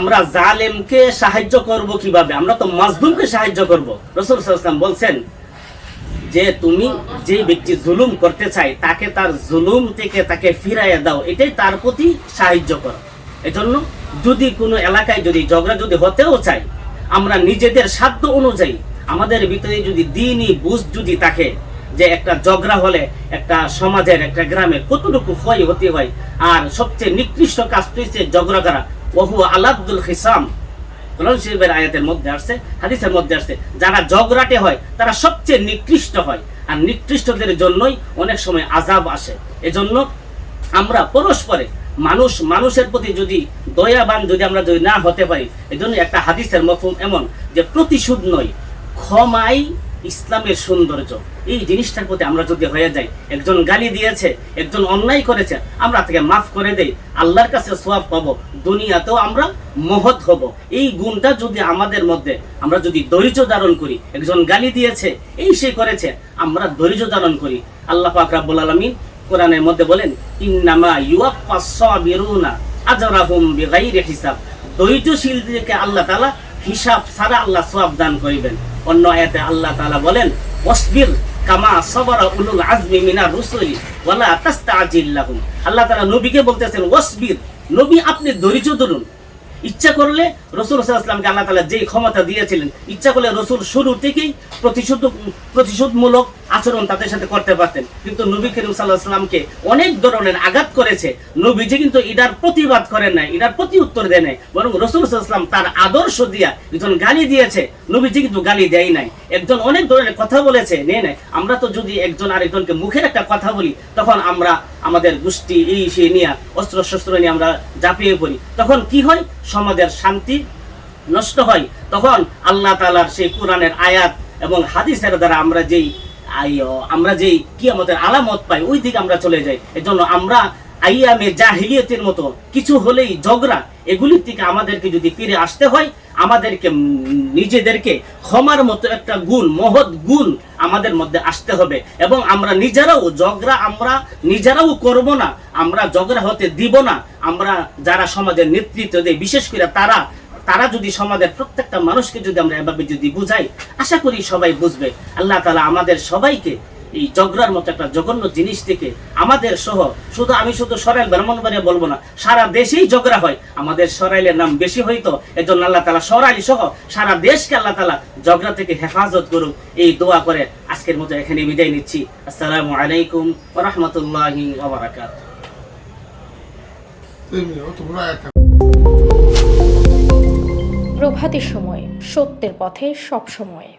আমরা জালেমকে সাহায্য করব কীভাবে? আমরা তো মাজলুমকে সাহায্য করব। রসুল সাল্লাম বলছেন যে, তুমি যে ব্যক্তি জুলুম করতে চাই তাকে তার জুলুম থেকে তাকে ফিরাইয়া দাও। এটাই তার প্রতি সাহায্য করো। এজন্য যদি কোনো এলাকায় যদি ঝগড়া যদি হতেও চাই আমরা নিজেদের সাধ্য অনুযায়ী আমাদের ভিতরে যদি দিনই বুঝ যদি থাকে যে একটা ঝগড়া হলে একটা সমাজের, একটা গ্রামের কতটুকু ক্ষয় হতে হয়, আর সবচেয়ে নিকৃষ্ট কাজ হচ্ছে ঝগড়া করা ওহু কোরআন শরীফের আয়াতের মধ্যে আসছে, হাদিসের মধ্যে আসছে, যারা হয়, তারা সবচেয়ে নিকৃষ্ট হয়। আর নিকৃষ্টদের জন্যই অনেক সময় আজাব আসে। এজন্য আমরা পরস্পরে মানুষ, মানুষের প্রতি যদি দয়াবান যদি আমরা যদি না হতে পারি, এজন্য একটা হাদিসের মফহুম এমন যে প্রতিশোধ নয়, ক্ষমাই ইসলামের সৌন্দর্য। এই জিনিসটার প্রতি আমরা যদি হয়ে যাই, একজন গালি দিয়েছে, একজন অন্যায় করেছে, আমরা তাকে মাফ করে দেই, আল্লাহর কাছে সোয়াব পাবো দুনিয়াতেও আমরা মহৎ হব। এই গুণটা যদি আমাদের মধ্যে আমরা যদি ধৈর্য ধারণ করি, একজন গালি দিয়েছে, এই সে করেছে, আমরা ধৈর্য ধারণ করি। আল্লাহ পাক রাব্বুল আলামিন কোরআনের মধ্যে বলেন, ইন্নামা ইউয়াফাস সাবিরুনা আজরাহুম হিসাব। ধৈর্যশীলদেরকে আল্লাহ তাআলা হিসাব ছাড়া আল্লাহ সব দান করিবেন। অন্য আয়াতে আল্লাহ তাআলা বলেন, ওয়াসবির কামা সবরা উলুল আজমি মিনার রুসুলি ওয়ালা তাস্তাজিল লাহুম। আল্লাহ তাআলা নবীকে বলতেছেন, ওয়াসবির, নবী আপনি ধৈর্য ধরুন। ইচ্ছা করলে রসুল সাল্লামকে আল্লাহ তালা যেই ক্ষমতা দিয়েছিলেন, ইচ্ছা করলে রসুল শুরু থেকেই প্রতিশোধ প্রতিশোধমূলক আচরণ তাদের সাথে করতে পারতেন। কিন্তু নবী করিম সাল্লাহ সাল্লামকে অনেক ধরনের আঘাত করেছে। নবীজি কিন্তু এটার প্রতিবাদ করেন নাই এটার প্রতি উত্তর দেয় নাই, বরং রসুল সাল্লাম তার আদর্শ দিয়া একজন গালি দিয়েছে। নবীজি কিন্তু গালি দেয় নাই। একজন অনেক ধরনের কথা বলেছে নেই নাই। আমরা তো যদি একজন আরেকজনকে মুখের একটা কথা বলি, তখন আমরা আমাদের গোষ্ঠী এই সেই নিয়ে অস্ত্র শস্ত্র নিয়ে আমরা ঝাঁপিয়ে পড়ি। তখন কি হয়? সমাজের শান্তি নষ্ট হয়। তখন আল্লাহ তালার সেই কোরআনের আয়াত এবং হাদিসের দ্বারা আমরা যেই আমরা যেই কি আমাদের আলামত পাই, ওই দিকে আমরা চলে যাই। এজন্য আমরা আইয়ামে জাহিলিয়তের মতো কিছু হলেই ঝগড়া, এগুলির থেকে আমাদেরকে যদি ফিরে আসতে হয়, আমাদেরকে নিজেদেরকে ক্ষমার মতো একটা গুণ, মহৎ গুণ আমাদের মধ্যে আসতে হবে। এবং আমরা নিজেরাও ঝগড়া, আমরা নিজেরাও করব না, আমরা ঝগড়া হতে দিব না। আমরা যারা সমাজের নেতৃত্ব দেয়, বিশেষ করে তারা তারা যদি সমাজের প্রত্যেকটা মানুষকে যদি আমরা এভাবে যদি বুঝাই, আশা করি সবাই বুঝবে। আল্লাহ তালা আমাদের সবাইকে এই জগরার মতো একটা জঘন্য জিনিস থেকে আমাদের সহ, শুধু আমি শুধু সরাইল ব্রাহ্মণবাড়িয়া বলব না, সারা দেশেই ঝগড়া হয়। আমাদের সরাইলের নাম বেশি হইতো, এজন্য আল্লাহ তালা সরাইলি সহ সারা দেশকে আল্লাহ তালা ঝগড়া থেকে হেফাজত করুক। এই দোয়া করে আজকের মতো এখানে বিদায় নিচ্ছি। আসসালামু আলাইকুম রহমতুল্লাহি প্রভাতের সময় সত্যের পথে সব সময়